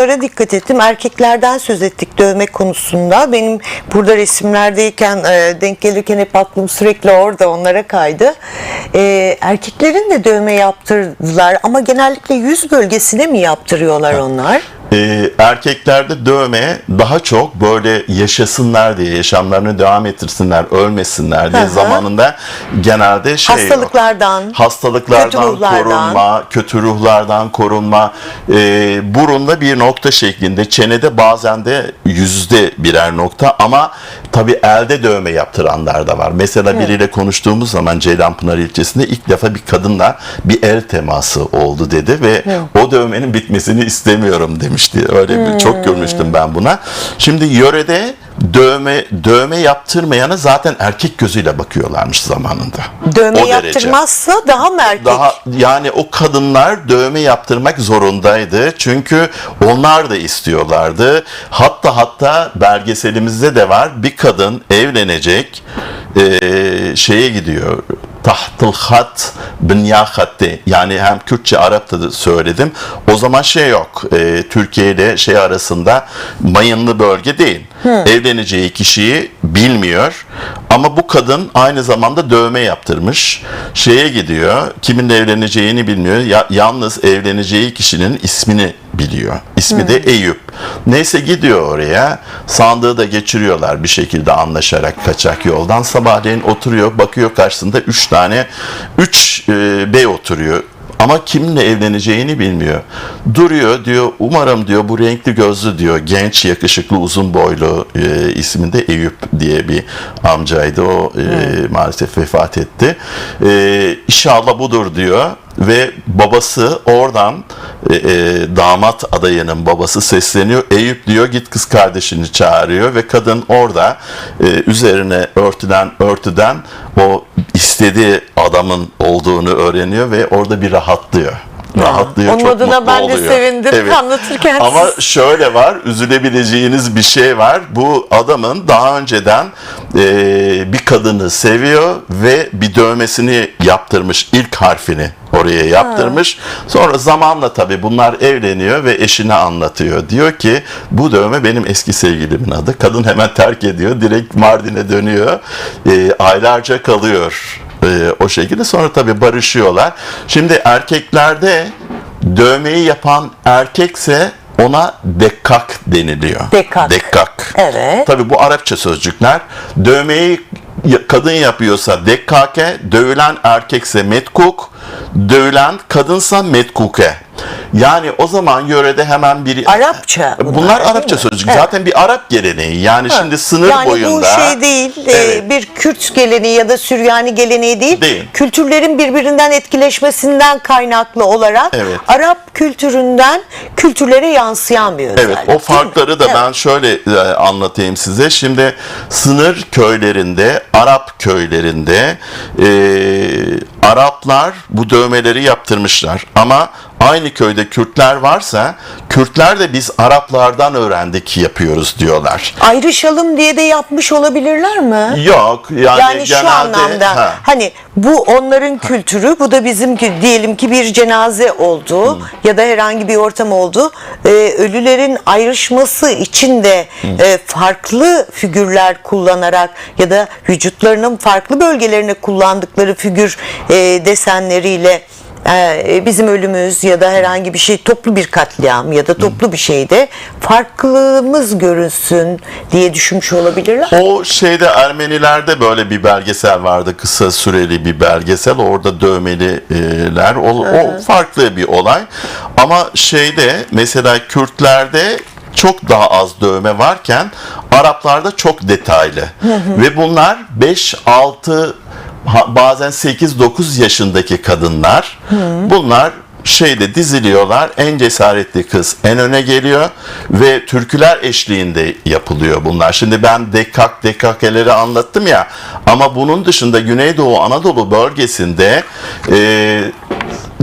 Lara dikkat ettim. Erkeklerden söz ettik dövme konusunda. Benim burada resimlerdeyken e, denk gelirken hep aklım sürekli orada onlara kaydı. E, erkeklerin de dövme yaptırdılar ama genellikle yüz bölgesine mi yaptırıyorlar onlar? Ee, erkeklerde dövme daha çok böyle yaşasınlar diye, yaşamlarını devam ettirsinler, ölmesinler diye Hı hı. zamanında genelde şey. Hastalıklardan, hastalıklardan kötü ruhlardan. korunma, kötü ruhlardan korunma, e, burunda bir nokta şeklinde, çenede bazen de yüzde birer nokta ama tabi elde dövme yaptıranlar da var. Mesela biriyle konuştuğumuz zaman Ceylanpınar ilçesinde ilk defa bir kadınla bir el teması oldu dedi ve o dövmenin bitmesini istemiyorum demişti. Öyle bir çok görmüştüm ben buna. Şimdi yörede dövme dövme yaptırmayana zaten erkek gözüyle bakıyorlarmış zamanında. Dövme O derece. yaptırmazsa daha mı erkek? Daha yani o kadınlar dövme yaptırmak zorundaydı. Çünkü onlar da istiyorlardı. Hatta hatta belgeselimizde de var. Bir kadın evlenecek eee, şeye gidiyor. Tahtıl hat hatti. Yani hem Kürtçe Arap'ta da söyledim. O zaman şey yok. Eee, Türkiye ile şey arasında mayınlı bölge değil. Evleneceği kişiyi bilmiyor. Ama bu kadın aynı zamanda dövme yaptırmış. Şeye gidiyor. Kiminle evleneceğini bilmiyor. Ya- yalnız evleneceği kişinin ismini biliyor. İsmi de Eyüp. Neyse gidiyor oraya. Sandığı da geçiriyorlar bir şekilde anlaşarak kaçak yoldan. Sabahleyin oturuyor. Bakıyor karşısında üç tane üç e, bey oturuyor. Ama kiminle evleneceğini bilmiyor. Duruyor diyor umarım diyor bu renkli gözlü diyor genç yakışıklı uzun boylu e, isminde Eyüp diye bir amcaydı o e, maalesef vefat etti. E, inşallah budur diyor ve babası oradan e, e, damat adayının babası sesleniyor. Eyüp diyor git kız kardeşini çağırıyor ve kadın orada e, üzerine örtülen örtüden o istediği adamın olduğunu öğreniyor ve orada bir rahatlıyor. Rahatlıyor, onun çok adına mutlu ben de oluyor. sevindim anlatırken Ama şöyle var, üzülebileceğiniz bir şey var. Bu adamın daha önceden e, bir kadını seviyor ve bir dövmesini yaptırmış, ilk harfini oraya yaptırmış. Sonra zamanla tabii bunlar evleniyor ve eşine anlatıyor. Diyor ki bu dövme benim eski sevgilimin adı. Kadın hemen terk ediyor, direkt Mardin'e dönüyor. E, aylarca kalıyor. E, o şekilde sonra tabii barışıyorlar. Şimdi erkeklerde dövmeyi yapan erkekse ona dekkak deniliyor. Dekkak. Dekkak. Evet. Tabii bu Arapça sözcükler. Dövmeyi kadın yapıyorsa dekkake, dövülen erkekse metkuk, dövülen kadınsa metkuke. Yani o zaman yörede hemen bir Arapça bunlar, Bunlar, Arapça sözcük. Evet. Zaten bir Arap geleneği. Yani şimdi sınır yani boyunda. bu şey değil, e, Evet. Bir Kürt geleneği ya da Süryani geleneği değil. Değil. Kültürlerin birbirinden etkileşmesinden kaynaklı olarak Evet. Arap kültüründen kültürlere yansıyan bir özellik. Evet o farkları da Evet. ben şöyle e, anlatayım size. Şimdi sınır köylerinde, Arap köylerinde e, Araplar bu dövmeleri yaptırmışlar. Ama aynı köyde Kürtler varsa Kürtler de biz Araplardan öğrendik yapıyoruz diyorlar. Ayrışalım diye de yapmış olabilirler mi? Yok yani, Yani şu genelde anlamda ha, hani bu onların kültürü bu da bizimki diyelim ki bir cenaze oldu ya da herhangi bir ortam oldu Ee, ölülerin ayrışması için de e, farklı figürler kullanarak ya da vücutlarının farklı bölgelerine kullandıkları figür e, desenleriyle e, bizim ölümümüz ya da herhangi bir şey toplu bir katliam ya da toplu bir şeyde farklılığımız görünsün diye düşünmüş olabilirler. O şeyde Ermenilerde böyle bir belgesel vardı kısa süreli bir belgesel. Orada dövmeliler. O, o farklı bir olay. Ama şeyde mesela Kürtlerde çok daha az dövme varken Araplarda çok detaylı. Ve bunlar 5-6 ha- bazen 8-9 yaşındaki kadınlar bunlar şeyde diziliyorlar. En cesaretli kız en öne geliyor ve türküler eşliğinde yapılıyor bunlar. Şimdi ben dekak dekakeleri anlattım ya ama bunun dışında Güneydoğu Anadolu bölgesinde e,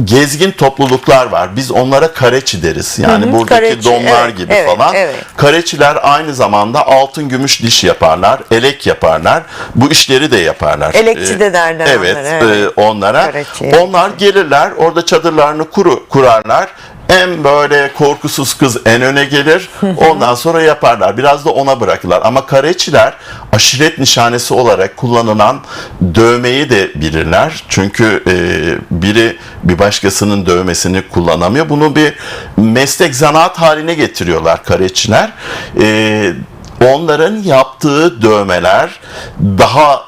gezgin topluluklar var. Biz onlara kareçi deriz. Yani buradaki kareçi, domlar evet, gibi evet, falan. evet. Kareçiler aynı zamanda altın gümüş diş yaparlar, elek yaparlar. Bu işleri de yaparlar. Elekçi Ee, de derler Evet, onlara, evet. e, onlara. Kareçi. Onlar gelirler, orada çadırlarını kuru, kurarlar. En böyle korkusuz kız en öne gelir. Ondan sonra yaparlar. Biraz da ona bırakırlar. Ama kareçiler aşiret nişanesi olarak kullanılan dövmeyi de bilirler. Çünkü e, biri bir başkasının dövmesini kullanamıyor. Bunu bir meslek zanaat haline getiriyorlar kareçiler. E, onların yaptığı dövmeler daha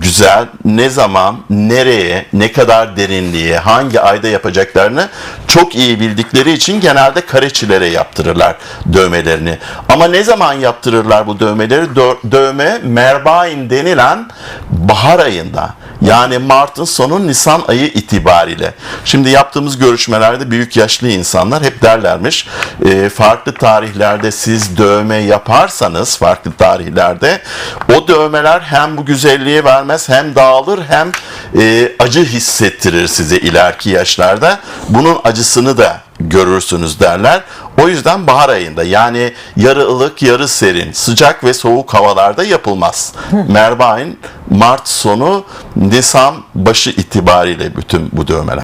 güzel ne zaman, nereye, ne kadar derinliğe, hangi ayda yapacaklarını çok iyi bildikleri için genelde kareçilere yaptırırlar dövmelerini. Ama ne zaman yaptırırlar bu dövmeleri? Dö- dövme Merbain denilen bahar ayında. Yani Mart'ın sonu Nisan ayı itibariyle. Şimdi yaptığımız görüşmelerde büyük yaşlı insanlar hep derlermiş. e, farklı tarihlerde siz dövme yaparsanız farklı tarihlerde o dövmeler hem bu güzelliği vermez hem dağılır hem e, acı hissettirir size ileriki yaşlarda. Bunun acısını da görürsünüz derler. O yüzden bahar ayında yani yarı ılık yarı serin sıcak ve soğuk havalarda yapılmaz. Merbain Mart sonu Nisan başı itibariyle bütün bu dövmeler.